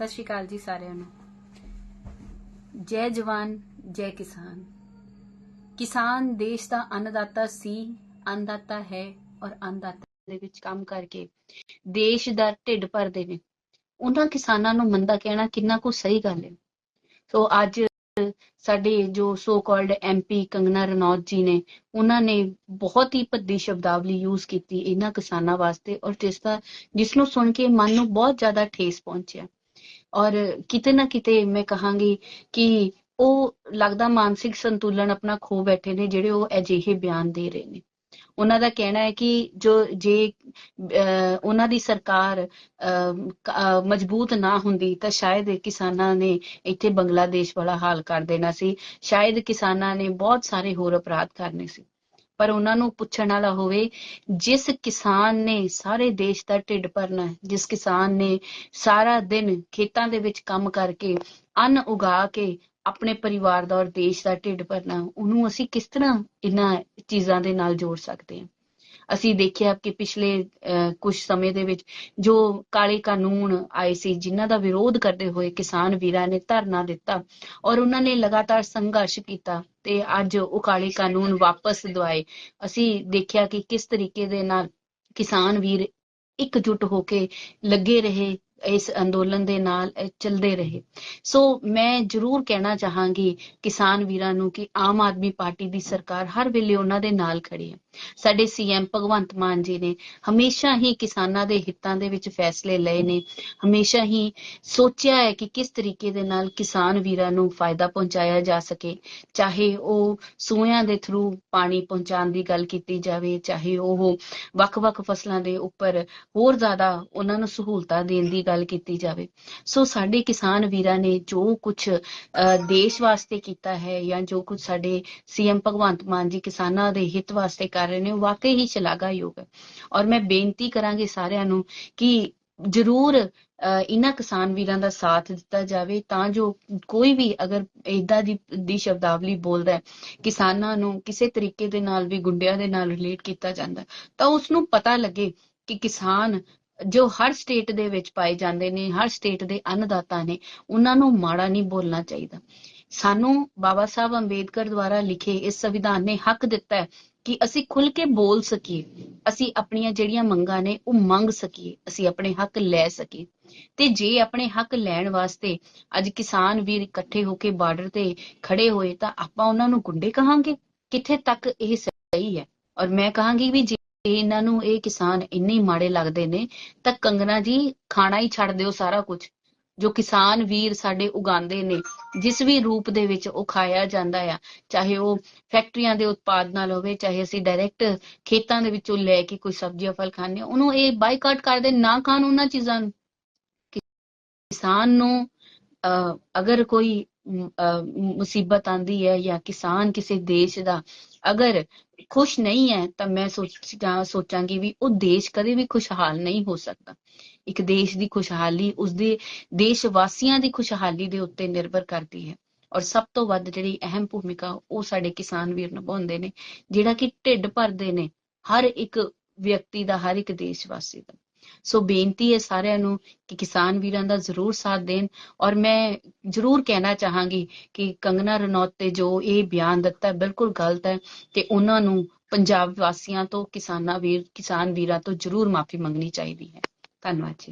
ਸਤਿ ਸ਼੍ਰੀ ਅਕਾਲ ਜੀ ਸਾਰਿਆਂ ਨੂੰ। ਜੈ ਜਵਾਨ, ਜੈ ਕਿਸਾਨ। ਕਿਸਾਨ ਦੇਸ਼ ਦਾ ਅੰਨਦਾਤਾ ਸੀ, ਅੰਨਦਾਤਾ ਹੈ ਔਰ ਅੰਨਦਾਤਾ ਦੇ ਵਿੱਚ ਕੰਮ ਕਰਕੇ ਦੇਸ਼ ਦਾ ਢਿੱਡ ਭਰਦੇ ਨੇ। ਉਹਨਾਂ ਕਿਸਾਨਾਂ ਨੂੰ ਮੰਦਾ ਕਹਿਣਾ ਕਿੰਨਾ ਕੁ ਸਹੀ ਗੱਲ ਹੈ। ਸੋ ਅੱਜ ਸਾਡੇ ਜੋ so called MP Kangana Ranaut ji ਨੇ, ਉਹਨਾਂ ਨੇ ਬਹੁਤ ਹੀ ਭੱਦੀ ਸ਼ਬਦਾਵਲੀ ਯੂਜ਼ ਕੀਤੀ ਇਹਨਾਂ ਕਿਸਾਨਾਂ ਵਾਸਤੇ ਔਰ ਜਿਸ ਦਾ, ਜਿਸ ਨੂੰ ਸੁਣ ਕੇ ਮਨ ਨੂੰ ਬਹੁਤ ਜ਼ਿਆਦਾ ਠੇਸ ਪਹੁੰਚਿਆ। ਔਰ ਕਿਤੇ ਨਾ ਕਿਤੇ ਮੈਂ ਕਹਾਂਗੀ ਕਿ ਉਹ ਲੱਗਦਾ ਮਾਨਸਿਕ ਸੰਤੁਲਨ ਆਪਣਾ ਖੋ ਬੈਠੇ ਨੇ ਜਿਹੜੇ ਉਹ ਅਜਿਹੇ ਬਿਆਨ ਦੇ ਰਹੇ ਨੇ। ਉਹਨਾਂ ਦਾ ਕਹਿਣਾ ਹੈ ਕਿ ਜੋ ਜੇ ਅਹ, ਉਹਨਾਂ ਦੀ ਸਰਕਾਰ ਅਹ, ਮਜ਼ਬੂਤ ਨਾ ਹੁੰਦੀ ਤਾਂ ਸ਼ਾਇਦ ਕਿਸਾਨਾਂ ਨੇ ਇੱਥੇ ਬੰਗਲਾਦੇਸ਼ ਵਾਲਾ ਹਾਲ ਕਰ ਦੇਣਾ ਸੀ। ਸ਼ਾਇਦ ਕਿਸਾਨਾਂ ਨੇ ਬਹੁਤ ਸਾਰੇ ਹੋਰ ਅਪਰਾਧ ਕਰਨੇ ਸੀ। ਪਰ ਉਹਨਾਂ ਨੂੰ ਪੁੱਛਣ ਵਾਲਾ ਹੋਵੇ, ਜਿਸ ਕਿਸਾਨ ਨੇ ਸਾਰੇ ਦੇਸ਼ ਦਾ ਢਿੱਡ ਭਰਨਾ ਹੈ, ਜਿਸ ਕਿਸਾਨ ਨੇ ਸਾਰਾ ਦਿਨ ਖੇਤਾਂ ਦੇ ਵਿੱਚ ਕੰਮ ਕਰਕੇ ਅੰਨ ਉਗਾ ਕੇ ਆਪਣੇ ਪਰਿਵਾਰ ਦਾ ਔਰ ਦੇਸ਼ ਦਾ ਢਿੱਡ ਭਰਨਾ ਉਹਨੂੰ ਅਸੀਂ ਕਿਸ ਤਰ੍ਹਾਂ ਇਹਨਾਂ ਚੀਜ਼ਾਂ ਦੇ ਨਾਲ ਜੋੜ ਸਕਦੇ ਹਾਂ? ਅਸੀਂ ਦੇਖਿਆ ਕਿ ਪਿਛਲੇ ਕੁਝ ਸਮੇਂ ਦੇ ਵਿੱਚ ਜੋ ਕਾਲੇ ਕਾਨੂੰਨ ਆਏ ਸੀ, ਜਿਨ੍ਹਾਂ ਦਾ ਵਿਰੋਧ ਕਰਦੇ ਹੋਏ ਕਿਸਾਨ ਵੀਰਾਂ ਨੇ ਧਰਨਾ ਦਿੱਤਾ ਔਰ ਉਹਨਾਂ ਨੇ ਲਗਾਤਾਰ ਸੰਘਰਸ਼ ਕੀਤਾ ਤੇ ਅੱਜ ਉਹ ਕਾਲੇ ਕਾਨੂੰਨ ਵਾਪਸ ਦਵਾਏ। ਅਸੀਂ ਦੇਖਿਆ ਕਿ ਕਿਸ ਤਰੀਕੇ ਦੇ ਨਾਲ ਕਿਸਾਨ ਵੀਰ ਇਕਜੁੱਟ ਹੋ ਕੇ ਲੱਗੇ ਰਹੇ ਇਸ ਅੰਦੋਲਨ ਦੇ ਨਾਲ ਅਹ, ਚੱਲਦੇ ਰਹੇ। ਸੋ ਮੈਂ ਜ਼ਰੂਰ ਕਹਿਣਾ ਚਾਹਾਂਗੀ ਕਿਸਾਨ ਵੀਰਾਂ ਨੂੰ ਕਿ ਆਮ ਆਦਮੀ ਪਾਰਟੀ ਦੀ ਸਰਕਾਰ ਹਰ ਵੇਲੇ ਉਹਨਾਂ ਦੇ ਨਾਲ ਖੜੀ ਹੈ। ਸਾਡੇ ਸੀਐਮ ਭਗਵੰਤ ਮਾਨ ਜੀ ਨੇ ਹਮੇਸ਼ਾ ਹੀ ਕਿਸਾਨਾਂ ਦੇ ਹਿੱਤਾਂ ਦੇ ਵਿੱਚ ਫੈਸਲੇ ਲਏ ਨੇ। ਹਮੇਸ਼ਾ ਹੀ ਸੋਚਿਆ ਹੈ ਕਿ ਕਿਸ ਤਰੀਕੇ ਦੇ ਨਾਲ ਕਿਸਾਨ ਵੀਰਾਂ ਨੂੰ ਫਾਇਦਾ ਪਹੁੰਚਾਇਆ ਜਾ ਸਕੇ। ਚਾਹੇ ਉਹ ਸੂਇਆਂ ਦੇ ਥਰੂ ਪਾਣੀ ਪਹੁੰਚਾਉਣ ਦੀ ਗੱਲ ਕੀਤੀ ਜਾਵੇ ਚਾਹੇ ਉਹ ਵੱਖ-ਵੱਖ ਫਸਲਾਂ ਦੇ ਉੱਪਰ ਹੋਰ ਜ਼ਿਆਦਾ ਉਹਨਾਂ ਨੂੰ ਸਹੂਲਤਾਂ ਦੇਣ ਦੀ ਗੱਲ ਕੀਤੀ ਜਾਵੇ। ਸੋ ਸਾਡੇ ਕਿਸਾਨ ਵੀਰਾਂ ਨੇ ਜੋ ਕੁਝ ਦੇਸ਼ ਵਾਸਤੇ ਕੀਤਾ ਹੈ ਜਾਂ ਜੋ ਕੁਝ ਸਾਡੇ ਸੀਐਮ ਭਗਵੰਤ ਮਾਨ ਜੀ ਕਿਸਾਨਾਂ ਦੇ ਹਿੱਤ ਵਾਸਤੇ ਕਰ ਰਹੇ ਨੇ, ਉਹ ਵਾਕਈ ਹੀ ਸ਼ਲਾਘਾਯੋਗ ਹੈ। ਔਰ ਮੈਂ ਬੇਨਤੀ ਕਰਾਂਗੀ ਸਾਰਿਆਂ ਨੂੰ ਕਿ ਜ਼ਰੂਰ ਇਹਨਾਂ ਕਿਸਾਨ ਵੀਰਾਂ ਦਾ ਸਾਥ ਦਿੱਤਾ ਜਾਵੇ ਤਾਂ ਜੋ ਕੋਈ ਵੀ ਅਗਰ ਇਦਾਂ ਦੀ ਦੀ ਸ਼ਬਦਾਵਲੀ ਬੋਲਦਾ ਹੈ, ਕਿਸਾਨਾਂ ਨੂੰ ਕਿਸੇ ਤਰੀਕੇ ਦੇ ਨਾਲ ਵੀ, ਗੁੰਡਿਆਂ ਦੇ ਨਾਲ ਰਿਲੇਟ ਕੀਤਾ ਜਾਂਦਾ ਤਾਂ ਉਸ ਨੂੰ ਪਤਾ ਲੱਗੇ ਕਿ ਕਿਸਾਨ ਜੋ ਹਰ ਸਟੇਟ ਦੇ ਵਿੱਚ ਪਾਏ ਜਾਂਦੇ ਨੇ, ਹਰ ਸਟੇਟ ਦੇ ਅੰਨਦਾਤਾ ਨੇ, ਉਹਨਾਂ ਨੂੰ ਮਾੜਾ ਨਹੀਂ ਬੋਲਣਾ ਚਾਹੀਦਾ। ਸਾਨੂੰ ਬਾਬਾ ਸਾਹਿਬ ਅੰਬੇਦਕਰ ਦੁਆਰਾ ਲਿਖੇ ਇਸ ਸੰਵਿਧਾਨ ਨੇ ਹੱਕ ਦਿੱਤਾ ਹੈ ਕਿ ਅਸੀਂ ਖੁੱਲ ਕੇ ਬੋਲ ਸਕੀਏ, ਅਸੀਂ ਆਪਣੀਆਂ ਜਿਹੜੀਆਂ ਮੰਗਾਂ ਨੇ ਉਹ ਮੰਗ ਸਕੀਏ, ਅਸੀਂ ਆਪਣੇ ਹੱਕ ਲੈ ਸਕੀਏ। ਤੇ ਜੇ ਆਪਣੇ ਹੱਕ ਲੈਣ ਵਾਸਤੇ ਅੱਜ ਕਿਸਾਨ ਵੀਰ ਇਕੱਠੇ ਹੋ ਕੇ ਬਾਰਡਰ ਤੇ ਖੜੇ ਹੋਏ ਤਾਂ ਆਪਾਂ ਉਹਨਾਂ ਨੂੰ ਗੁੰਡੇ ਕਹਾਂਗੇ? ਕਿੱਥੇ ਤੱਕ ਇਹ ਸਹੀ ਹੈ? ਔਰ ਮੈਂ ਕਹਾਂਗੀ ਵੀ ਜੇ ਇਹਨਾਂ ਨੂੰ ਇਹ ਕਿਸਾਨ ਇੰਨੇ ਮਾੜੇ ਲੱਗਦੇ ਨੇ ਤਾਂ ਕੰਗਨਾ ਜੀ ਖਾਣਾ ਹੀ ਛੱਡ ਦਿਓ ਸਾਰਾ ਕੁਝ ਜੋ ਕਿਸਾਨ ਵੀਰ ਸਾਡੇ ਉਗਾਉਂਦੇ ਨੇ ਜਿਸ ਵੀ ਰੂਪ ਦੇ ਵਿੱਚ ਉਹ ਖਾਇਆ ਜਾਂਦਾ ਆ ਚਾਹੇ ਉਹ ਫੈਕਟਰੀਆਂ ਦੇ ਉਤਪਾਦ ਨਾਲ ਹੋਵੇ ਚਾਹੇ ਅਸੀਂ ਡਾਇਰੈਕਟ ਖੇਤਾਂ ਦੇ ਵਿੱਚੋਂ ਲੈ ਕੇ ਕੋਈ ਸਬਜ਼ੀਆਂ ਫਲ ਖਾਂਦੇ ਹਾਂ ਉਹਨੂੰ ਇਹ ਬਾਈਕਾਟ ਕਰਦੇ ਨਾ ਖਾਣ ਉਹਨਾਂ ਚੀਜ਼ਾਂ ਨੂੰ। ਕਿਸਾਨ ਨੂੰ ਅਹ, ਅਗਰ ਕੋਈ ਮੁਸੀਬਤ ਆਂਦੀ ਹੈ ਜਾਂ ਕਿਸਾਨ ਕਿਸੇ ਦੇਸ਼ ਦਾ ਅਗਰ ਖੁਸ਼ ਨਹੀਂ ਹੈ ਤਾਂ ਮੈਂ ਸੋਚਾਂ ਸੋਚਾਂਗੀ ਵੀ ਉਹ ਦੇਸ਼ ਕਦੇ ਵੀ ਖੁਸ਼ਹਾਲ ਨਹੀਂ ਹੋ ਸਕਦਾ। ਇੱਕ ਦੇਸ਼ ਦੀ ਖੁਸ਼ਹਾਲੀ ਉਸਦੇ ਦੇਸ਼ ਵਾਸੀਆਂ ਦੀ ਖੁਸ਼ਹਾਲੀ ਦੇ ਉੱਤੇ ਨਿਰਭਰ ਕਰਦੀ ਹੈ। ਔਰ ਸਭ ਤੋਂ ਵੱਧ ਜਿਹੜੀ ਅਹਿਮ ਭੂਮਿਕਾ ਉਹ ਸਾਡੇ ਕਿਸਾਨ ਵੀਰ ਨਿਭਾਉਂਦੇ ਨੇ, ਜਿਹੜਾ ਕਿ ਢਿੱਡ ਭਰਦੇ ਨੇ ਹਰ ਇੱਕ ਵਿਅਕਤੀ ਦਾ, ਹਰ ਇੱਕ ਦੇਸ਼ ਵਾਸੀ ਦਾ। ਸੋ ਬੇਨਤੀ ਹੈ ਸਾਰਿਆਂ ਨੂੰ ਕਿ ਕਿਸਾਨ ਵੀਰਾਂ ਦਾ ਜ਼ਰੂਰ ਸਾਥ ਦੇਣ ਔਰ ਮੈਂ ਜ਼ਰੂਰ ਕਹਿਣਾ ਚਾਹਾਂਗੀ ਕਿ ਕੰਗਨਾ ਰਣੌਤ ਤੇ ਜੋ ਇਹ ਬਿਆਨ ਦਿੱਤਾ ਬਿਲਕੁਲ ਗਲਤ ਹੈ ਤੇ ਉਹਨਾਂ ਨੂੰ ਪੰਜਾਬ ਵਾਸੀਆਂ ਤੋਂ ਕਿਸਾਨਾਂ ਵੀਰ, ਕਿਸਾਨ ਵੀਰਾਂ ਤੋਂ ਜ਼ਰੂਰ ਮਾਫੀ ਮੰਗਣੀ ਚਾਹੀਦੀ ਹੈ। ਧੰਨਵਾਦ ਜੀ।